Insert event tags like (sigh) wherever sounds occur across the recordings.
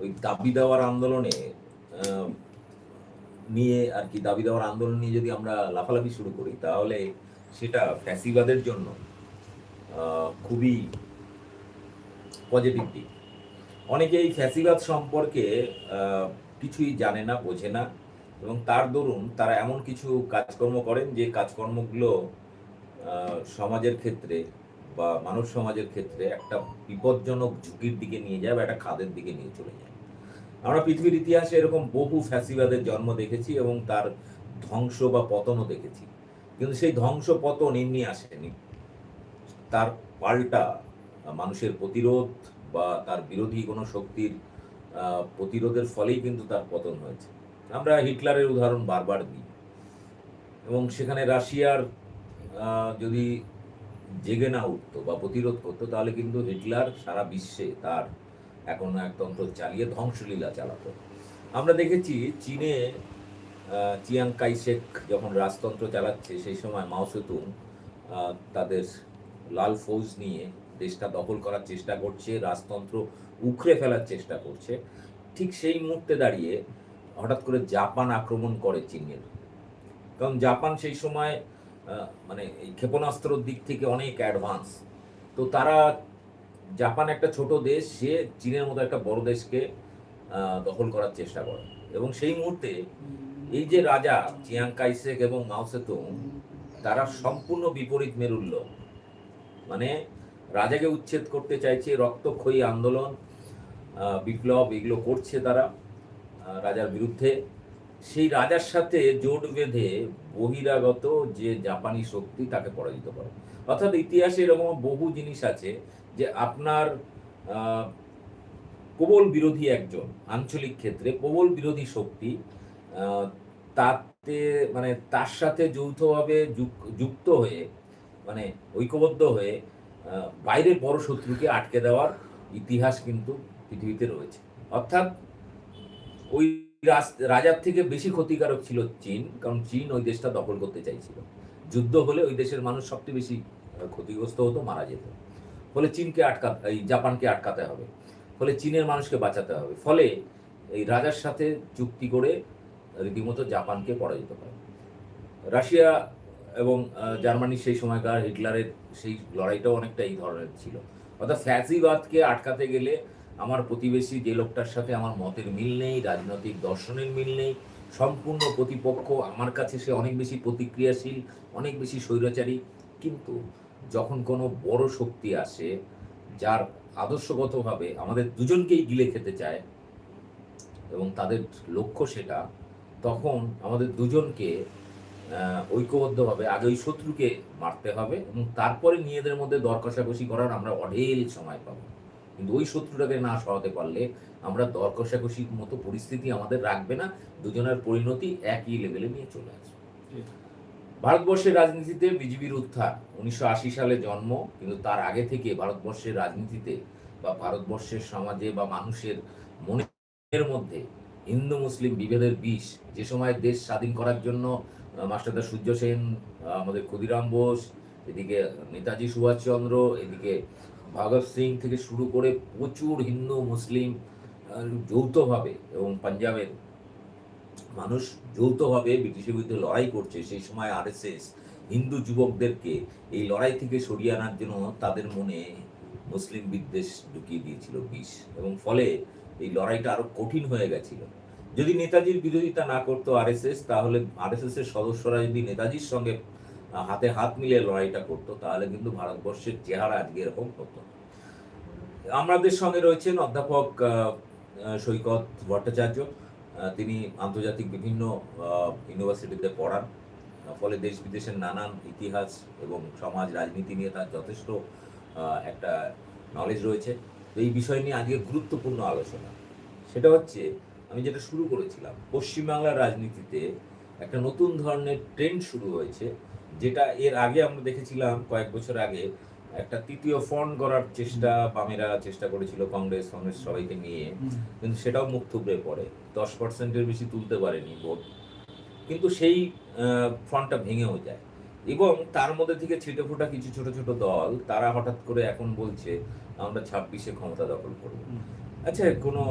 ওই দাবি দেওয়ার আন্দোলনে নিয়ে আর কি দাবি দেওয়ার আন্দোলন নিয়ে যদি আমরা লাফালাফি শুরু করি, তাহলে সেটা ফ্যাসিবাদের জন্য খুবই পজিটিভ দিক। অনেকে এই ফ্যাসিবাদ সম্পর্কে কিছুই জানে না, বোঝে না। এবং তার দরুন তারা এমন কিছু কাজকর্ম করেন যে কাজকর্মগুলো সমাজের ক্ষেত্রে বা মানব সমাজের ক্ষেত্রে একটা বিপজ্জনক ঝুঁকির দিকে নিয়ে যায় বা একটা খাদের দিকে নিয়ে চলে যায়। আমরা পৃথিবীর ইতিহাসে এরকম বহু ফ্যাসিবাদের জন্ম দেখেছি এবং তার ধ্বংস বা পতনও দেখেছি। কিন্তু সেই ধ্বংস পতন এমনি আসেনি। তার পাল্টা মানুষের প্রতিরোধ বা তার বিরোধী কোনো শক্তির প্রতিরোধের ফলেই কিন্তু তার পতন হয়েছে। আমরা হিটলারের উদাহরণ বারবার দিই। এবং সেখানে রাশিয়ার যদি জেগে না উঠতো বা প্রতিরোধ করতো, তাহলে কিন্তু হিটলার সারা বিশ্বে তার এখন একতন্ত্র চালিয়ে ধ্বংসলীলা চালাতো। আমরা দেখেছি চীনে চিয়াং কাইশেক যখন রাজতন্ত্র চালাচ্ছে, সেই সময় মাও সেতুং তাদের লাল ফৌজ নিয়ে দেশটা দখল করার চেষ্টা করছে, রাজতন্ত্র উখড়ে ফেলার চেষ্টা করছে। ঠিক সেই মুহূর্তে দাঁড়িয়ে হঠাৎ করে জাপান আক্রমণ করে চীনের। কারণ জাপান সেই সময় মানে এই ক্ষেপণাস্ত্রর দিক থেকে অনেক অ্যাডভান্স তো তারা জাপান একটা ছোট দেশ, সে চীনের মতো একটা বড় দেশকে দখল করার চেষ্টা করে। এবং সেই মুহূর্তে এই যে রাজা চিয়াং কাইসেক এবং মাও সেতুং, তারা সম্পূর্ণ বিপরীত মেরুল্য। মানে রাজাকে উচ্ছেদ করতে চাইছে, রক্তক্ষয়ী আন্দোলন বিপ্লব, এগুলো করছে তারা রাজার বিরুদ্ধে। সেই রাজার সাথে জোট বেঁধে বহিরাগত যে জাপানি শক্তি তাকে পরাজিত করে। অর্থাৎ ইতিহাসে এরকম বহু জিনিস আছে যে আপনার প্রবল বিরোধী একজন আঞ্চলিক ক্ষেত্রে প্রবল বিরোধী শক্তি তাতে মানে তার সাথে যৌথভাবে যুক- যুক্ত হয়ে মানে ঐক্যবদ্ধ হয়ে বাইরের বড় শত্রুকে আটকে দেওয়ার ইতিহাস কিন্তু পৃথিবীতে রয়েছে। অর্থাৎ ওই রাজার থেকে বেশি ক্ষতিকারক ছিল চীন কারণ চীন ওই দেশটা দখল করতে চাইছিল। যুদ্ধ হলে ওই দেশের মানুষ সবচেয়ে বেশি ক্ষতিগ্রস্ত হতো মারা যেত। ফলে চীনকে আটকা এই জাপানকে আটকাতে হবে। ফলে চীনের মানুষকে বাঁচাতে হবে। ফলে এই রাজার সাথে চুক্তি করে রীতিমতো জাপানকে পরাজিত করে। রাশিয়া এবং আহ, জার্মানি সেই সময়কার হিটলারের সেই লড়াইটাও অনেকটা এই ধরনের ছিল। অর্থাৎ ফ্যাসিবাদকে আটকাতে গেলে আমার প্রতিবেশী যে লোকটার সাথে আমার মতের মিল নেই, রাজনৈতিক দর্শনের মিল নেই, সম্পূর্ণ প্রতিপক্ষ, আমার কাছে সে অনেক বেশি প্রতিক্রিয়াশীল, অনেক বেশি স্বৈরাচারী। কিন্তু যখন কোনো বড় শক্তি আসে, যার আদর্শগতভাবে আমাদের দুজনকেই গিলে খেতে চায় এবং তাদের লক্ষ্য সেটা, তখন আমাদের দুজনকে ঐক্যবদ্ধভাবে আগে ওই শত্রুকে মারতে হবে এবং তারপরে নিজেদের মধ্যে দর কষাকষি করার আমরা অঢেল সময় পাবো। কিন্তু ওই শত্রুটাকে না সরাতে পারলে আমরা দর কষাকষির মতো পরিস্থিতি আমাদের রাখবে না দুজনের পরিণতি একই লেভেলে নিয়ে চলে আসবে। ভারতবর্ষের রাজনীতিতে বিজেপির উত্থান উনিশশো আশি সালে জন্ম কিন্তু তার আগে থেকে ভারতবর্ষের রাজনীতিতে বা ভারতবর্ষের সমাজে বা মানুষের মনের মধ্যে হিন্দু মুসলিম বিভেদের বিষ যে সময় দেশ স্বাধীন করার জন্য মাস্টারদা সূর্য সেন আমাদের ক্ষুদিরাম বোস এদিকে নেতাজি সুভাষচন্দ্র এদিকে ভগৎ সিং থেকে শুরু করে প্রচুর হিন্দু, মুসলিম যৌথভাবে এবং পাঞ্জাবের মানুষ যৌথভাবে ব্রিটিশের বিরুদ্ধে লড়াই করছে। সেই সময় আরএসএস হিন্দু যুবকদেরকে এই লড়াই থেকে সরিয়ে আনার জন্য তাদের মনে মুসলিম বিদ্বেষ ঢুকিয়ে দিয়েছিল বিষ এবং ফলে এই লড়াইটা আরও কঠিন হয়ে গেছিল। যদি নেতাজির বিরোধিতা না করতো আরএসএস, তাহলে আরএসএস এর সদস্যরা যদি নেতাজির সঙ্গে হাতে হাত মিলিয়ে লড়াইটা করতো, তাহলে কিন্তু ভারতবর্ষের চেহারা আজকে এরকম হতো। আমাদের সঙ্গে রয়েছেন অধ্যাপক সৈকত ভট্টাচার্য। তিনি আন্তর্জাতিক বিভিন্ন ইউনিভার্সিটিতে পড়ান। ফলে দেশ বিদেশের নানান ইতিহাস এবং সমাজ রাজনীতি নিয়ে তার যথেষ্ট একটা নলেজ রয়েছে। তো এই বিষয় নিয়ে আজকে গুরুত্বপূর্ণ আলোচনা। সেটা হচ্ছে, আমি যেটা শুরু করেছিলাম, পশ্চিমবাংলার রাজনীতিতে একটা নতুন ধরনের ট্রেন্ড শুরু হয়েছে। যেটা এর আগে আমরা দেখেছিলাম কয়েক বছর আগে একটা তৃতীয় ফ্রন্ট করার চেষ্টা বামেরা চেষ্টা করেছিল কংগ্রেস কংগ্রেস সবাইকে নিয়ে। কিন্তু সেটাও মুখ থুবড়ে পড়ে। দশ পার্সেন্টের বেশি তুলতে পারেনি ভোট। কিন্তু সেই ফ্রন্টটা ভেঙেও যায়। এবং তার মধ্যে থেকে ছিটে ফোটা কিছু ছোট ছোট দল তারা হঠাৎ করে এখন বলছে আমরা ছাব্বিশে ক্ষমতা দখল করব। আচ্ছা কোনো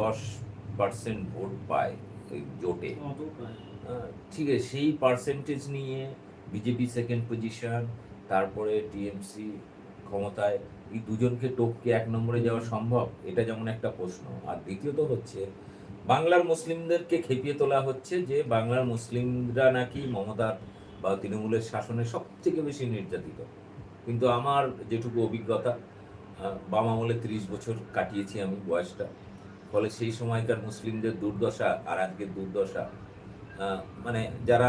দশ পার্সেন্ট ভোট পায় ওই জোটে? ঠিক আছে সেই পার্সেন্টেজ নিয়ে বিজেপি সেকেন্ড পজিশন তারপরে টিএমসি ক্ষমতায়, এই দুজনকে টপকে এক নম্বরে যাওয়া সম্ভব? এটা যেমন একটা প্রশ্ন। আর দ্বিতীয়ত হচ্ছে, বাংলার মুসলিমদেরকে খেপিয়ে তোলা হচ্ছে যে, বাংলার মুসলিমরা নাকি মমতার বা তৃণমূলের শাসনে সব থেকে বেশি নির্যাতিত। কিন্তু আমার যেটুকু অভিজ্ঞতা বাম আমলে তিরিশ বছর কাটিয়েছি আমি বয়সটা। ফলে সেই সময়কার মুসলিমদের দুর্দশা আর আজকের দুর্দশা মানে যারা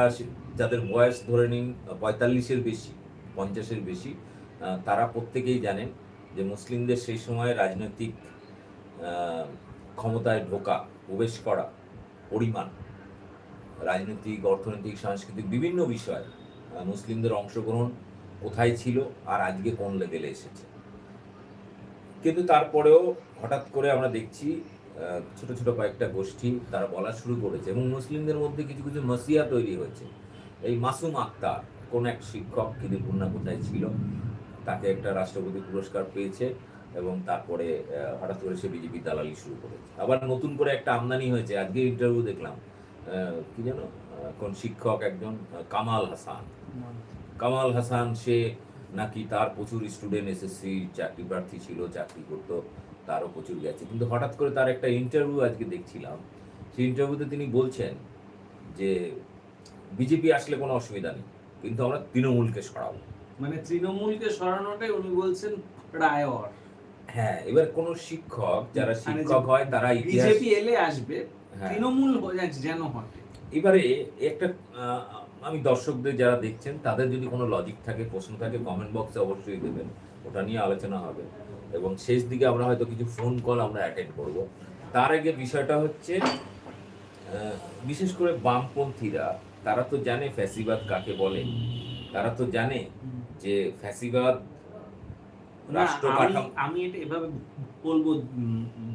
যাদের বয়স ধরে নিন পঁয়তাল্লিশের বেশি, পঞ্চাশের বেশি তারা প্রত্যেকেই জানেন যে মুসলিমদের সেই সময় রাজনৈতিক ক্ষমতায় ঢোকা, প্রবেশ করা, পরিমাণ, রাজনৈতিক, অর্থনৈতিক, সাংস্কৃতিক বিভিন্ন বিষয় মুসলিমদের অংশগ্রহণ কোথায় ছিল আর আজকে কোন লেভেলে এসেছে। কিন্তু তারপরেও হঠাৎ করে আমরা দেখছি ছোট ছোট কয়েকটা গোষ্ঠী তারা বলা শুরু করেছে এবং মুসলিমদের মধ্যে কিছু কিছু মসিয়া তৈরি হয়েছে। এই মাসুম আক্তার কোন এক শিক্ষক কিদিরপুর্ণা কোথায় ছিল, তাকে একটা রাষ্ট্রপতি পুরস্কার পেয়েছে এবং তারপরে হঠাৎ করে সে বিজেপি দালালি শুরু করেছে। আবার নতুন করে একটা আমদানি হয়েছে, আজকে ইন্টারভিউ দেখলাম। কি যেন? কোন শিক্ষক একজন কামাল হাসান। কামাল হাসান সে নাকি তার প্রচুর স্টুডেন্ট এসএসসি চাকরি প্রার্থী ছিল, চাকরি করতো। তারও প্রচুর গেছে। কিন্তু হঠাৎ করে তার একটা ইন্টারভিউ আজকে দেখছিলাম। সেই ইন্টারভিউতে তিনি বলছেন যে বিজেপি আসলে কোনো অসুবিধা নেই কিন্তু আমরা তৃণমূলকে সরাবো। মানে তৃণমূলকে সরানোটাই উনি বলছেন প্রায়র। হ্যাঁ এবার কোন শিক্ষক যারা মানে শিক্ষক হয় তারা বিজেপি এলে আসবে হ্যাঁ। তৃণমূল হয়ে যেন হটে এবারে একটা আমি দর্শকদের যারা দেখছেন তাদের যদি কোনো লজিক থাকে প্রশ্ন থাকে কমেন্ট বক্সে অবশ্যই দেবেন। ওটা নিয়ে আলোচনা হবে। এবং শেষ দিকে আমরা হয়তো কিছু ফোন কল আমরা অ্যাটেন্ড করব। তার আগে বিষয়টা হচ্ছে বিশেষ করে বামপন্থীরা তারা তো জানে ফ্যাসিবাদ কাকে বলে? তারা তো জানে যে ফ্যাসিবাদ রাষ্ট্র আমি এটা এভাবে বলব উম, উম,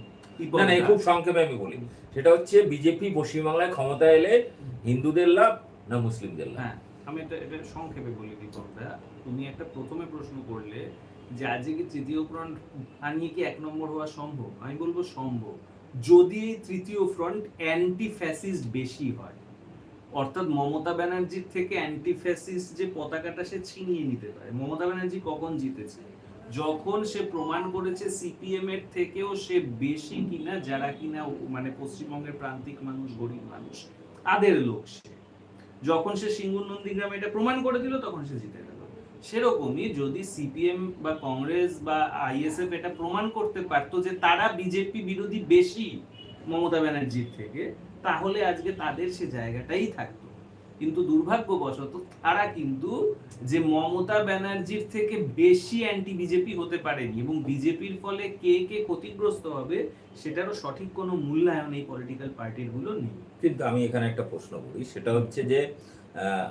না না খুব সংক্ষেপে আমি বলি। সেটা হচ্ছে বিজেপি পশ্চিমবাংলায় ক্ষমতা এলে হিন্দুদের লাভ না মুসলিমদের লাভ? হ্যাঁ আমি এটা এটা সংক্ষেপে বলি তুমি একটা প্রথমে প্রশ্ন করলে যে আজকে তৃতীয় ফ্রন্ট আনিয়ে কি এক নম্বর হওয়া সম্ভব? আমি বলব সম্ভব। যদি এই তৃতীয় ফ্রন্ট অ্যান্টি ফ্যাসিস্ট বেশি হয়, অর্থাৎ মমতা ব্যানার্জির থেকে অ্যান্টি ফ্যাসিস্ট যে পতাকাটা সে ছিনিয়ে নিতে পারে, মমতা ব্যানার্জি কখন জিতেছে? যখন সে প্রমাণ করেছে সিপিএম এর থেকেও সে বেশি কিনা, যারা কিনা মানে পশ্চিমবঙ্গের প্রান্তিক মানুষ, গরিব মানুষ, তাদের লোক সে। যখন সে সিঙ্গুর নন্দীগ্রামে এটা প্রমাণ করে দিল, তখন সে জিতে গেল। সেরকমই যদি সিপিএম বা কংগ্রেস বা আইএসএফ এটা প্রমাণ করতে পারতো যে তারা বিজেপি বিরোধী বেশি মমতা ব্যানার্জির থেকে, তাহলে আজকে তাদের সে জায়গাটাই থাকতো। কিন্তু দুর্ভাগ্যবশত তারা কিন্তু যে মমতা ব্যানার্জির থেকে বেশি অ্যান্টি বিজেপি হতে পারেনি এবং বিজেপির ফলে কে কে ক্ষতিগ্রস্ত হবে, সেটারও সঠিক কোনো মূল্যায়ন এই পলিটিক্যাল পার্টিরগুলো নেই। কিন্তু আমি এখানে একটা প্রশ্ন করি, সেটা হচ্ছে যে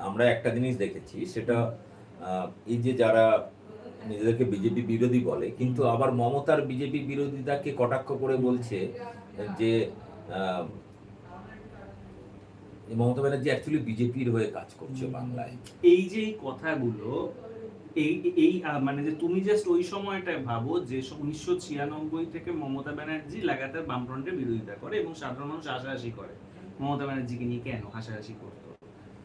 আমরা একটা জিনিস দেখেছি, সেটা এই যে যারা নিজেদেরকে বিজেপি বিরোধী বলে কিন্তু আবার মমতার বিজেপি বিরোধিতাকে কটাক্ষ করে বলছে যে মমতা ব্যানার্জি অ্যাকচুয়ালি বিজেপির হয়ে কাজ করছে বাংলায়। এই যে এই কথাগুলো এই এই মানে যে তুমি জাস্ট ওই সময়টা ভাবো যে উনিশশো ছিয়ানব্বই থেকে মমতা ব্যানার্জি লাগাতার বামফ্রন্টের বিরোধিতা করে এবং সাধারণ মানুষ হাসাহাসি করে। মমতা ব্যানার্জিকে নিয়ে কেন হাসাহাসি করতো?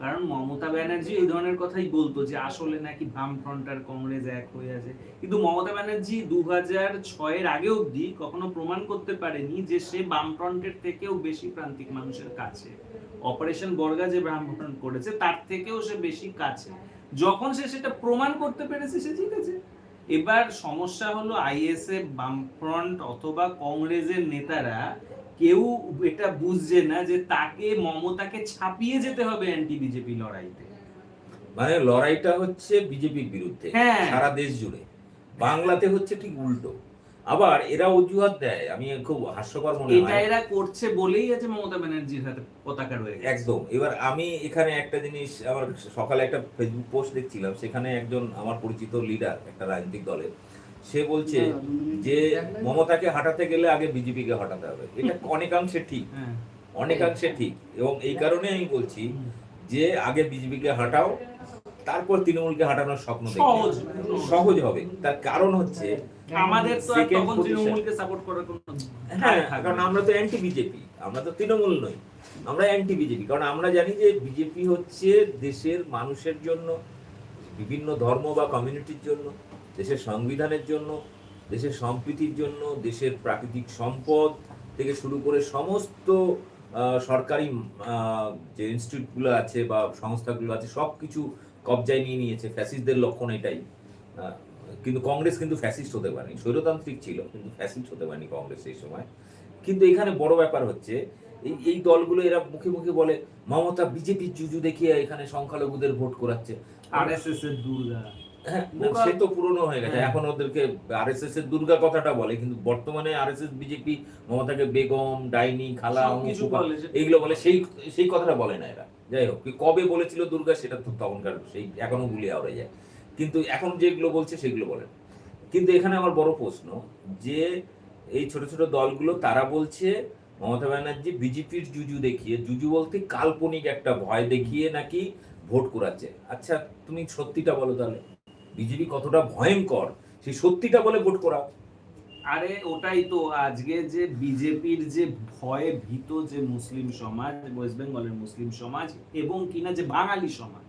কারণ মমতা ব্যানার্জি এই ধরনের কথাই বলতো যে আসলে নাকি বামফ্রন্ট আর কংগ্রেস এক হয়ে আছে। কিন্তু মমতা ব্যানার্জি দু হাজার ছয়ের আগে অবধি কখনো প্রমাণ করতে পারেনি যে সে বামফ্রন্টের থেকেও বেশি প্রান্তিক মানুষের কাছে। অপারেশন বর্গা যে বামফ্রন্ট করেছে, তার থেকেও সে বেশি কাছে। যখন সে সেটা প্রমাণ করতে পেরেছে, সে জিতেছে। এবার সমস্যা হলো আইএসএফ বামফ্রন্ট অথবা কংগ্রেসের নেতারা কেউ এটা বুঝছে না যে তাকে মমতাকে ছাপিয়ে যেতে হবে অ্যান্টি বিজেপি লড়াইতে। মানে লড়াইটা হচ্ছে বিজেপির বিরুদ্ধে হ্যাঁ। সারা দেশ জুড়ে। বাংলাতে হচ্ছে ঠিক উল্টো। আবার এরা অজুহাত দেয় আমি খুব হাস্যকর মনে হয়। এরা করছে বলেই আছে মমতা ব্যানার্জির হাতে পতাকা রয়ে গেছে। একদম। এবার আমি এখানে একটা জিনিস আমার সকালে একটা ফেসবুক পোস্ট দেখছিলাম সেখানে একজন আমার পরিচিত লিডার একটা রাজনৈতিক দলের সে বলছে যে মমতাকে হাঁটাতে গেলে আগে বিজেপিকে হটাতে হবে। এটা অনেকাংশে ঠিক। হ্যাঁ। অনেকাংশে ঠিক। এবং এই কারণে আমি বলছি যে আগে বিজেপিকে হাঁটাও তারপর তৃণমূলকে হাঁটানোর স্বপ্ন সহজ। সহজ হবে। তার কারণ হচ্ছে আমাদের তো তখন তৃণমূলকে সাপোর্ট করার কোনো হ্যাঁ কারণ আমরা তো অ্যান্টি বিজেপি আমরা তো তৃণমূল নই। আমরা অ্যান্টি বিজেপি কারণ আমরা জানি যে বিজেপি হচ্ছে দেশের মানুষের জন্য বিভিন্ন ধর্ম বা কমিউনিটির জন্য দেশের সংবিধানের জন্য দেশের সম্প্রীতির জন্য দেশের প্রাকৃতিক সম্পদ থেকে শুরু করে সমস্ত সরকারি যে ইনস্টিটিউটগুলো আছে বা সংস্থাগুলো আছে সব কিছু কবজায় নিয়ে নিয়েছে। ফ্যাসিস্টদের লক্ষণ এটাই। কিন্তু কংগ্রেস কিন্তু ফ্যাসিস্ট হতে পারেনি। স্বৈরতান্ত্রিক ছিল কিন্তু ফ্যাসিস্ট হতে পারেনি কংগ্রেস সেই সময়। কিন্তু এখানে বড় ব্যাপার হচ্ছে এই এই দলগুলো এরা মুখে মুখে বলে মমতা বিজেপির জুজু দেখিয়ে এখানে সংখ্যালঘুদের ভোট করাচ্ছে। আরএসএস এর দুর্গা। হ্যাঁ না, বোকা- সে তো পুরনো হয়ে গেছে। হ্যাঁ। এখন ওদেরকে আরএসএস এর দুর্গা কথাটা বলে কিন্তু বর্তমানে আরএসএস বিজেপি মমতাকে বেগম ডাইনি খালা এইগুলো বলে সেই সেই কথাটা বলে না এরা। যাই হোক কবে বলেছিল দুর্গা সেটা তো তখনকার সেই এখনও গুলিয়ে আওড়ে যায়। কিন্তু এখন যেগুলো বলছে সেগুলো বলে। কিন্তু এখানে আমার বড় প্রশ্ন যে এই ছোট ছোট দলগুলো তারা বলছে মমতা ব্যানার্জি বিজেপির জুজু দেখিয়ে জুজু বলতে কাল্পনিক একটা ভয় দেখিয়ে নাকি ভোট করাচ্ছে আচ্ছা তুমি সত্যিটা বলো তাহলে। বিজেপি কতটা ভয়ঙ্কর সেই সত্যিটা বলে ভোট করাও। আরে ওটাই তো আজকে যে বিজেপির যে ভয়ে ভীত যে মুসলিম সমাজ ওয়েস্ট বেঙ্গলের মুসলিম সমাজ এবং কিনা যে বাঙালি সমাজ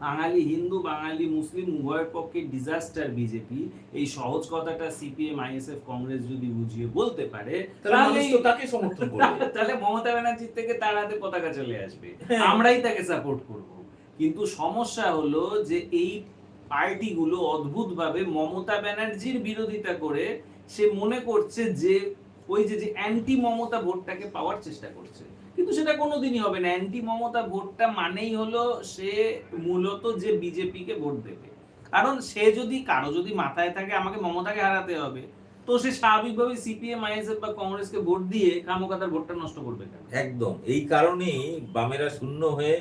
বাঙালি হিন্দু বাঙালি মুসলিম উভয়ের পক্ষে ডিজাস্টার বিজেপি এই সহজ কথাটা সিপিএম আইএসএফ কংগ্রেস যদি বুঝিয়ে বলতে পারে তাকে সমর্থন করবে। (laughs) তাহলে মমতা ব্যানার্জির থেকে তার হাতে পতাকা চলে আসবে। হ্যাঁ। আমরাই তাকে সাপোর্ট করব। কিন্তু সমস্যা হলো যে এই পার্টিগুলো অদ্ভুতভাবে মমতা ব্যানার্জির বিরোধিতা করে সে মনে করছে যে ওই যে যে অ্যান্টি মমতা ভোটটাকে পাওয়ার চেষ্টা করছে। কিন্তু সেটা কোনোদিনই হবে না। অ্যান্টি মমতা ভোটটা মানেই হলো সে মূলত যে বিজেপিকে ভোট দেবে। কারণ সে যদি কারও যদি মাথায় থাকে আমাকে মমতাকে হারাতে হবে তো সে স্বাভাবিকভাবে সিপিএম আইএসএফ বা কংগ্রেসকে ভোট দিয়ে কামকাতার ভোটটা নষ্ট করবে কেন? একদম। এই কারণেই বামেরা শূন্য হয়ে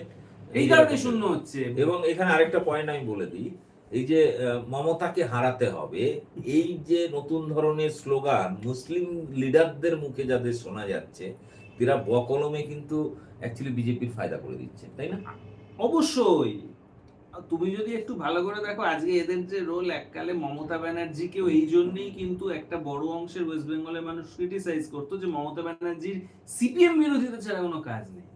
এই কারণে শূন্য হচ্ছে। এবং এখানে আরেকটা পয়েন্ট আমি বলে দিই। এই যে মমতাকে হারাতে হবে, এই যে নতুন ধরনের স্লোগান মুসলিম লিডারদের মুখে যাদের শোনা যাচ্ছে, এরা বকলমে কিন্তু অ্যাকচুয়ালি বিজেপির ফায়দা করে দিচ্ছে, তাই না? অবশ্যই। তুমি যদি একটু ভালো করে দেখো, আজকে এদের যে রোল এককালে মমতা ব্যানার্জিকেও এই জন্যই কিন্তু একটা বড় অংশের ওয়েস্ট বেঙ্গলের মানুষ ক্রিটিসাইজ করতো যে মমতা ব্যানার্জির সিপিএম বিরোধিতা ছাড়া কোনো কাজ নেই।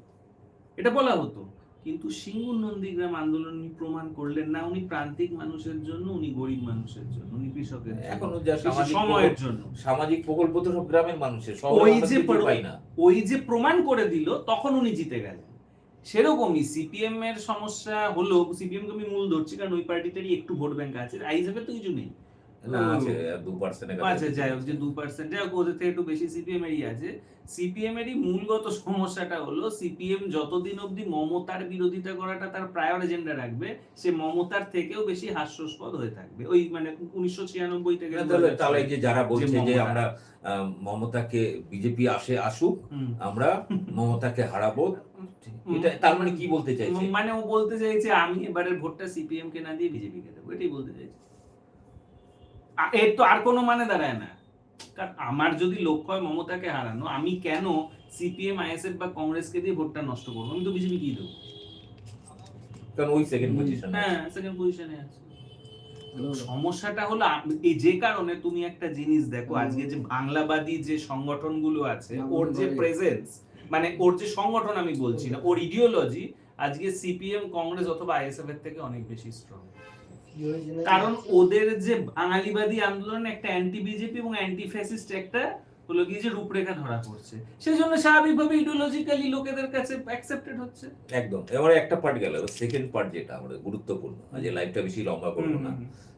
এটা বলা হতো। কিন্তু সিঙ্গুর নন্দীগ্রাম আন্দোলন উনি প্রমাণ করলেন না। উনি প্রান্তিক মানুষের জন্য উনি গরিব মানুষের জন্য উনি কৃষকের জন্য, এখনও যা সময়ের জন্য। সামাজিক প্রকল্প তো সব গ্রামের মানুষের ওই যে ওই যে প্রমাণ করে দিল তখন উনি জিতে গেলেন। সেরকমই সিপিএম এর সমস্যা হলো সিপিএম কে আমি মূল ধরছি কারণ ওই পার্টিটারই একটু ভোট ব্যাংক আছে আইএসএফ তো কিছু নেই। না আছে দু পার্সেন্ট আচ্ছা যাই হোক যে দু পার্সেন্ট যাই হোক ওদের থেকে একটু বেশি সিপিএম এরই আছে। সিপিএম এরই মূলগত সমস্যাটা হলো সিপিএম যতদিন অবধি মমতার বিরোধিতা করাটা তার প্রায়র এজেন্ডা রাখবে সে মমতার থেকেও বেশি হাস্যস্পদ হয়ে থাকবে। ওই মানে উনিশশো ছিয়ানব্বই থেকে তাহলে তাহলে যে যারা বলছে যে আমরা মমতাকে বিজেপি আসে আসুক। আমরা (laughs) মমতাকে হারাবো। এটা তার মানে কি বলতে চাইছে? মানে ও বলতে চাইছে আমি এবারের ভোটটা সিপিএম কে না দিয়ে বিজেপি কে দেবো এটাই বলতে চাইছে। এর তো আর কোনো মানে দাঁড়ায় না। কারণ আমার যদি লক্ষ্য হয় মমতাকে হারানো আমি কেন সিপিএম আইএসএফ বা কংগ্রেসকে দিয়ে ভোটটা নষ্ট করব? আমি তো বিজেপি কি দেবো? কারণ ওই সেকেন্ড পজিশন হ্যাঁ সেকেন্ড পজিশনে আছে। সমস্যাটা হলো এই যে কারণে তুমি একটা জিনিস দেখো আজকে যে বাংলাবাদী যে সংগঠনগুলো আছে ওর যে প্রেজেন্স মানে ওর যে সংগঠন আমি বলছি না ওর ইডিওলজি আজকে সিপিএম কংগ্রেস অথবা আইএসএফ এর থেকে অনেক বেশি স্ট্রং কারণ ওদের যে বাঙালিবাদী আন্দোলন একটা অ্যান্টি বিজেপি এবং অ্যান্টি ফ্যাসিস্ট একটা হলো কি যে রূপরেখা ধরা পড়ছে। সেই জন্য স্বাভাবিকভাবে ইডিওলজিক্যালি লোকেদের কাছে অ্যাকসেপ্টেড হচ্ছে। একদম। এবারে একটা পার্ট গেল সেকেন্ড পার্ট যেটা আমাদের গুরুত্বপূর্ণ যে লাইফটা বেশি লম্বা করব না।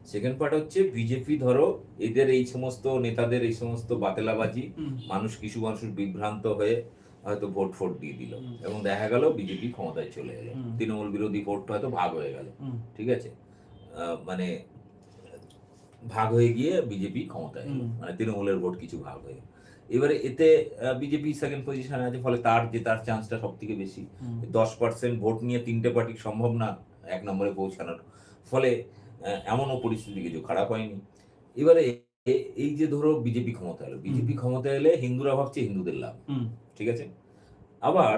সেকেন্ড পার্ট হচ্ছে বিজেপি ধরো এদের এই সমস্ত নেতাদের এই সমস্ত বাতেলাবাজি মানুষ কিছু মানুষ বিভ্রান্ত হয়ে হয়তো ভোট ফোট দিয়ে দিল। এবং দেখা গেল বিজেপি ক্ষমতায় চলে হুম। তৃণমূল বিরোধী ভোটটা হয়তো ভাগ হয়ে গেল। ঠিক আছে? মানে ভাগ হয়ে গিয়ে বিজেপি ক্ষমতায় মানে তৃণমূলের ভোট কিছু ভাগ হয়ে। এবারে এতে বিজেপি সেকেন্ড পজিশনে আছে ফলে তার জেতার চান্সটা সব থেকে বেশি। দশ পার্সেন্ট ভোট নিয়ে তিনটে পার্টি সম্ভব না এক নম্বরে পৌঁছানোর। ফলে এমনও পরিস্থিতি কিছু খারাপ হয়নি। এবারে এই যে ধরো বিজেপি ক্ষমতা এলো। বিজেপি ক্ষমতা এলে হিন্দুরা ভাবছে হিন্দুদের লাভ। ঠিক আছে? আবার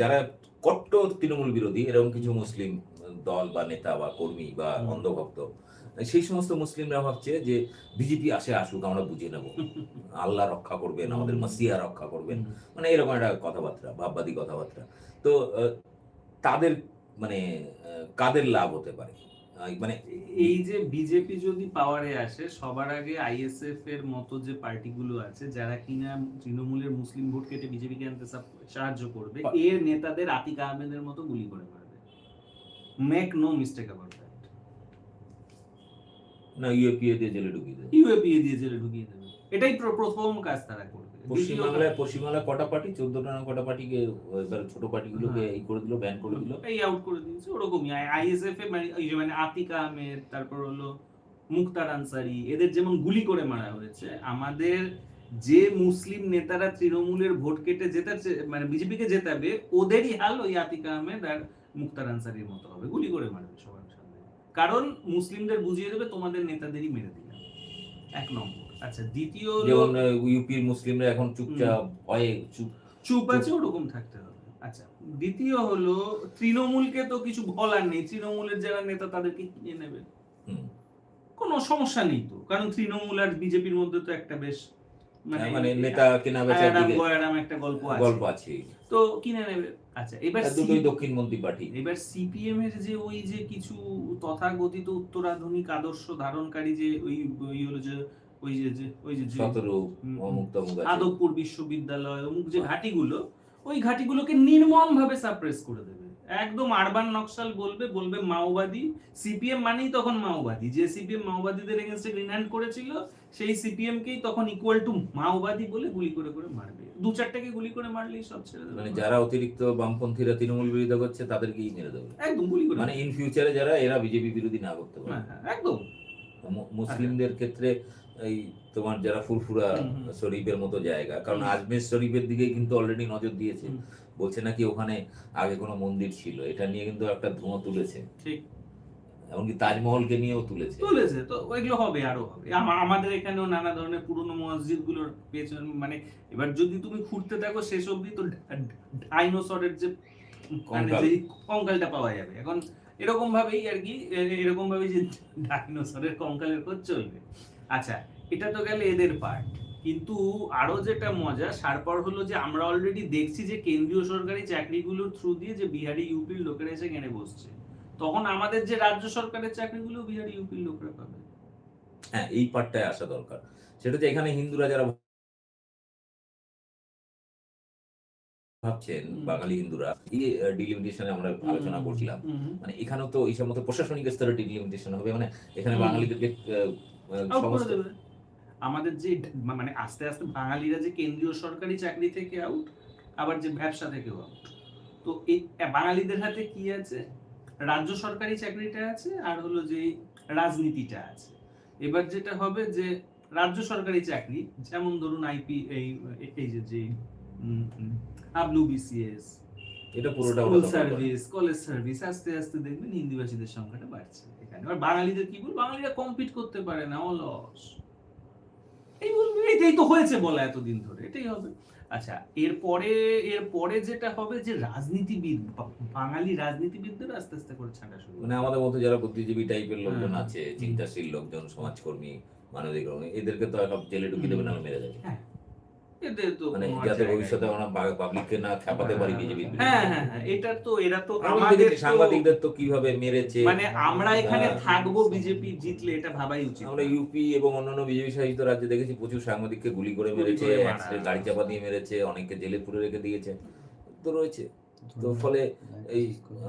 যারা কট্টর তৃণমূল বিরোধী এরকম কিছু মুসলিম দল বা নেতা বা কর্মী বা অন্ধভক্ত সেই সমস্ত মুসলিমরা ভাবছে যে বিজেপি আসে আসুক আমরা বুঝে নেব। (laughs) আল্লাহ রক্ষা করবেন আমাদের মাসিয়া রক্ষা করবেন। মানে এরকম একটা কথাবার্তা ভাববাদী কথাবার্তা। তো তাদের মানে কাদের লাভ হতে পারে? মানে এই যে বিজেপি যদি পাওয়ারে আসে সবার আগে আইএসএফ এর মতো যে পার্টিগুলো আছে যারা কিনা তৃণমূলের মুসলিম ভোট কেটে বিজেপিকে আনতে সাহায্য করবে এর নেতাদের আতিক আহমেদের মতো গুলি করে মারবে make no mistake about that না ইউএপিএ দিয়ে জেলে ঢুকিয়ে দেয় ইউএপিএ দিয়ে জেলে ঢুকিয়ে দেবে। এটাই প্রথম কাজ তারা করবে। পশ্চিমবাংলায় পশ্চিমবাংলায় কটা পার্টি? চোদ্দটা না কটা পার্টিকে ছোট পার্টিগুলোকে হ্যাঁ। এই করে দিল ব্যান করে দিল? এই আউট করে দিয়েছে ওরকমই। আইএসএফ এ মানে মানে আতিক আহমেদ তারপর হলো মুক্তার আনসারি এদের যেমন গুলি করে মারা হয়েছে আমাদের যে মুসলিম নেতারা তৃণমূলের ভোট কেটে জেতাচ্ছে মানে বিজেপিকে জেতাবে ওদেরই হাল ওই আতিক আহমেদ আর মুক্তার আনসারির মতো হবে। গুলি করে মারবে সবার সামনে। কারণ মুসলিমদের বুঝিয়ে দেবে তোমাদের নেতাদেরই মেরে দিলাম। এক নম্বর। আচ্ছা দ্বিতীয় যেমন ইউপির মুসলিমরা এখন চুপচাপ ভয়ে চুপ চুপ আছে ওরকম থাকতে হবে। আচ্ছা দ্বিতীয় হলো তৃণমূলকে তো কিছু বলার নেই। তৃণমূলের যারা নেতা তাদেরকে কিনে নেবে? কোনো সমস্যা নেই তো। কারণ তৃণমূল আর বিজেপির মধ্যে তো একটা বেশ মানে নেতা কেনা গয়ারাম একটা গল্প আছে। তো কিনে নেবে? আচ্ছা এবার দুটোই দক্ষিণপন্থী পার্টি। এবার সিপিএম এর যে ওই যে কিছু তথাকথিত উত্তরাধুনিক আদর্শ ধারণকারী যে ওই ওই হলো যে ওই যে ওই যে সতেরো অমুক তমুক আদবপুর বিশ্ববিদ্যালয় অমুক যে ঘাটিগুলো ওই ঘাটিগুলোকে নির্মম ভাবে সাপ্রেস করে দেবে। একদম আরবান নকশাল বলবে বলবে মাওবাদী সিপিএম মানেই তখন মাওবাদী। যে সিপিএম মাওবাদীদের এগেনস্টে গ্রিনহ্যান্ড করেছিল সেই সিপিএম কেই তখন ইকুয়াল টু মাওবাদী বলে গুলি করে করে মারবে। দু চারটাকে গুলি করে মারলেই সব ছেড়ে দেবে। মানে যারা অতিরিক্ত বামপন্থীরা তৃণমূল বিরোধিতা করছে তাদেরকেই মেরে দেবে। একদম গুলি করে মানে ইন ফিউচারে যারা এরা বিজেপি বিরোধী না করতে পারে হ্যাঁ, হ্যাঁ, একদম। মুসলিমদের ক্ষেত্রে এই তোমার যারা ফুরফুরা। শরীফের মতো জায়গা কারণ। আজমের শরীফের দিকে কিন্তু অলরেডি নজর দিয়েছে। বলছে নাকি ওখানে আগে কোনো মন্দির ছিল এটা নিয়ে কিন্তু একটা ধোঁয়া তুলেছে। ঠিক। এমনকি তাজমহলকে নিয়েও তুলেছে। তুলেছে তো ওইগুলো হবে আরও হবে। আমাদের এখানেও নানা ধরনের পুরনো মসজিদগুলোর পেছন মানে এবার যদি তুমি খুঁড়তে থাকো শেষ অবধি তো ডাইনোসরের যে মানে। যে কঙ্কালটা পাওয়া যাবে। এখন এরকম ভাবেই আর কি এরকম ভাবেই যে ডাইনোসরের কঙ্কালের খোঁজ চলবে। আচ্ছা এটা তো গেলে এদের পার্ট কিন্তু আরও যেটা মজা সারপর হলো যে আমরা অলরেডি দেখছি যে কেন্দ্রীয় সরকারি চাকরিগুলোর থ্রু দিয়ে যে বিহারি ইউপির লোকেরা এসে কেনে বসছে। তখন আমাদের যে রাজ্য সরকারের চাকরিগুলো বিহারি ইউপির লোকরা পাবে। হ্যাঁ এই পার্টটায় আসা দরকার। সেটা হচ্ছে এখানে হিন্দুরা যারা ভাবছেন বাঙালি হিন্দুরা এই ডিলিমিটেশনে আমরা আলোচনা করছিলাম। মানে এখানেও তো এইসব মতো প্রশাসনিক স্তরে ডিলিমিটেশন হবে। মানে এখানে বাঙালিদেরকে সমস্ত আমাদের যে মানে আস্তে আস্তে বাঙালিরা যে কেন্দ্রীয় সরকারি চাকরি থেকে আউট আবার যে ব্যবসা থেকেও আউট তো এই বাঙালিদের হাতে কি আছে? রাজ্য সরকারি চাকরিটা আছে আর হলো যে রাজনীতিটা আছে। এবার যেটা হবে যে রাজ্য সরকারি চাকরি যেমন ধরুন আইপি এই এই যে যে আবলু বিসিএস এটা পুরোটা স্কুল। সার্ভিস কলেজ সার্ভিস আস্তে আস্তে দেখবেন হিন্দিভাষীদের সংখ্যাটা বাড়ছে এখানে। আর বাঙালিদের কি বল বাঙালিরা কম্পিট করতে পারে না অলস। এই বলবে এটাই তো হয়েছে বলা এতদিন ধরে এটাই হবে। আচ্ছা এরপরে এরপরে যেটা হবে যে রাজনীতিবিদ বাঙালি রাজনীতিবিদদের আস্তে আস্তে করে ছাঁটা শুরু মানে আমাদের মতো যারা বুদ্ধিজীবী টাইপের লোকজন হ্যাঁ। আছে চিন্তাশীল লোকজন সমাজকর্মী মানবিক এদেরকে তো জেলে ঢুকিয়ে দেবে না মেরে যাবে মানে যাতে ভবিষ্যতে আমরা পাবলিককে না খেপাতে পারি বিজেপি। হ্যাঁ হ্যাঁ হ্যাঁ এটা তো এরা তো আমাদের সাংবাদিকদের তো কীভাবে মেরেছে মানে আমরা এখানে হ্যাঁ। থাকব বিজেপি জিতলে এটা ভাবাই উচিত আমরা ইউপি এবং অন্যান্য বিজেপি শাসিত রাজ্যে দেখেছি প্রচুর সাংবাদিককে গুলি করে মেরেছে গাড়ি চাপা দিয়ে মেরেছে অনেককে জেলে পুরে রেখে দিয়েছে তো রয়েছে। তো ফলে এই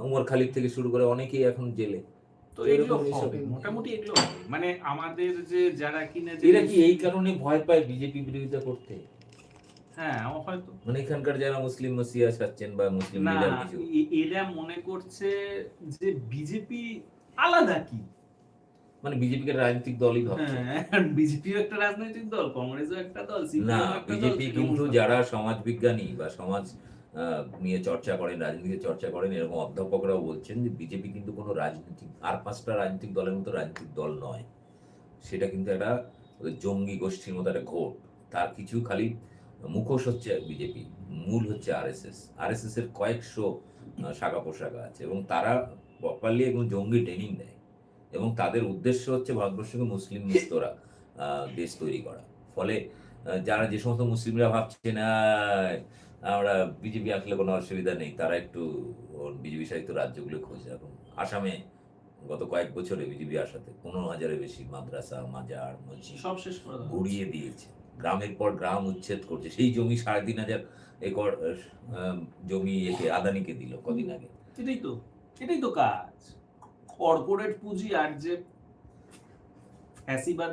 উমর খালিদ থেকে শুরু করে অনেকেই এখন জেলে। তো এগুলো মোটামুটি এগুলো মানে আমাদের যে যারা কিনা এরা কি এই কারণে ভয় পায় বিজেপি বিরোধিতা করতে? হ্যাঁ হয়তো মানে এখানকার যারা মুসলিম মসিয়া বা মুসলিম লিডার কিছু। এরা মনে করছে যে বিজেপি আলাদা কি? মানে বিজেপিকে রাজনৈতিক দলই ভাবছে। হ্যাঁ (laughs) বিজেপিও একটা রাজনৈতিক দল কংগ্রেসও একটা দল না বিজেপি কিন্তু যারা সমাজ বিজ্ঞানী বা সমাজ নিয়ে চর্চা করেন রাজনীতি চর্চা করেন এরকম অধ্যাপকরাও বলছেন যে বিজেপি কিন্তু কোনো রাজনীতিক আর পাঁচটা রাজনৈতিক দলের মতো রাজনৈতিক দল নয়। সেটা কিন্তু একটা জঙ্গি গোষ্ঠীর মতো একটা ঘোট। তার কিছু খালি মুখোশ হচ্ছে বিজেপি মূল হচ্ছে আরএসএস। আরএসএস এর কয়েকশো শাখা পোশাখা আছে এবং তারা প্রপারলি এবং জঙ্গি ট্রেনিং দেয় এবং তাদের উদ্দেশ্য হচ্ছে ভারতবর্ষকে মুসলিম মুক্তরা দেশ তৈরি করা। ফলে যারা যে সমস্ত মুসলিমরা ভাবছে না আমরা বিজেপি আসলে কোনো অসুবিধা নেই তারা একটু বিজেপি শাসিত রাজ্যগুলো খোঁজে। এখন আসামে গত কয়েক বছরে বিজেপি আসাতে পনেরো হাজারের বেশি মাদ্রাসা মাজার মসজিদ সব শেষ করে দাও দিয়েছে। গ্রামের পর গ্রাম উচ্ছেদ করছে। সেই জমি সাড়ে তিন হাজার একর জমি একে আদানিকে দিল কদিন আগে। এটাই তো এটাই তো কাজ। কর্পোরেট পুঁজি আর যে ফ্যাসিবাদে